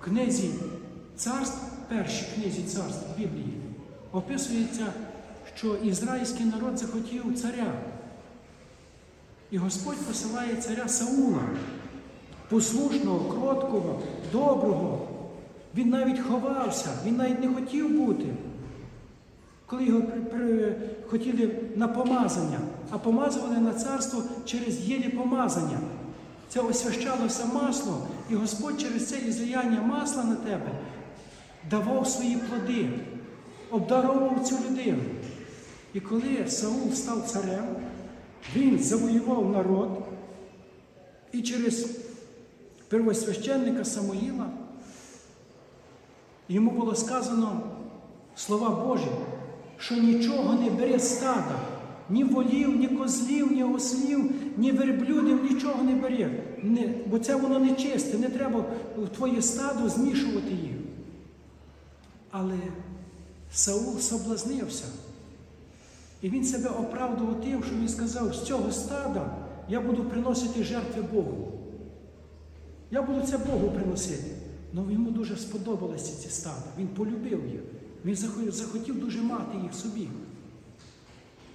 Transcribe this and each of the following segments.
книзі царств, першій книзі царств Біблії, описується, що ізраїльський народ захотів царя. І Господь посилає царя Саула, послушного, кроткого, доброго. Він навіть ховався, він навіть не хотів бути. Коли його при, при, хотіли на помазання, а помазували на царство через єлі помазання. Це освящалося масло, і Господь через це ізлияння масла на тебе давав свої плоди, обдаровував цю людину. І коли Саул став царем, він завоював народ і через первосвященника Самуїла йому було сказано слова Божі, що нічого не бере стада, ні волів, ні козлів, ні ослів, ні верблюдів, нічого не бере. Не, бо це воно не чисте, не треба в твоє стадо змішувати їх. Але Саул соблазнився. І він себе оправдував тим, що він сказав, з цього стада я буду приносити жертви Богу. Я буду це Богу приносити. Ну йому дуже сподобалися ці стада. Він полюбив їх. Він захотів дуже мати їх собі.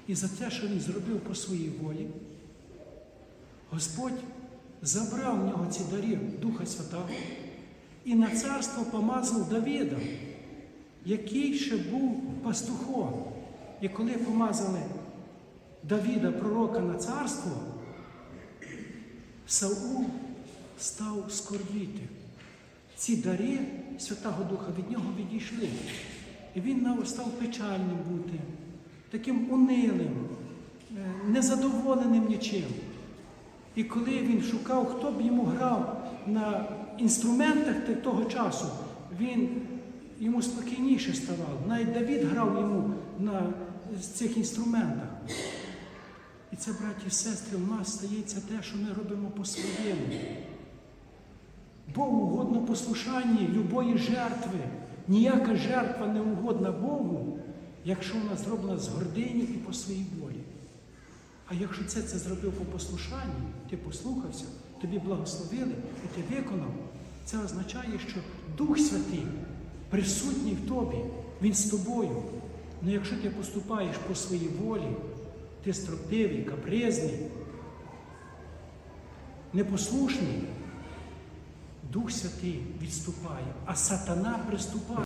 І за те, що він зробив по своїй волі, Господь забрав в нього ці дари Духа Святого і на царство помазав Давіда, який ще був пастухом. І коли помазали Давіда, пророка на царство, Саул став скорбіти. Ці дари Святого Духа від нього відійшли. І він став печальним бути, таким унилим, е, незадоволеним нічим. І коли він шукав, хто б йому грав на інструментах того часу, він йому спокійніше ставав. Навіть Давід грав йому на цих інструментах. І це, браті і сестри, у нас стається те, що ми робимо по-своєму. Богу угодно послушання любої жертви. Ніяка жертва не угодна Богу, якщо вона зроблена з гордині і по своїй волі. А якщо це це зробив по послушанні, ти послухався, тобі благословили і ти виконав, це означає, що Дух Святий присутній в тобі, Він з тобою. Ну якщо ти поступаєш по своїй волі, ти строптивий, капризний, непослушний, Дух Святий відступає, а сатана приступає.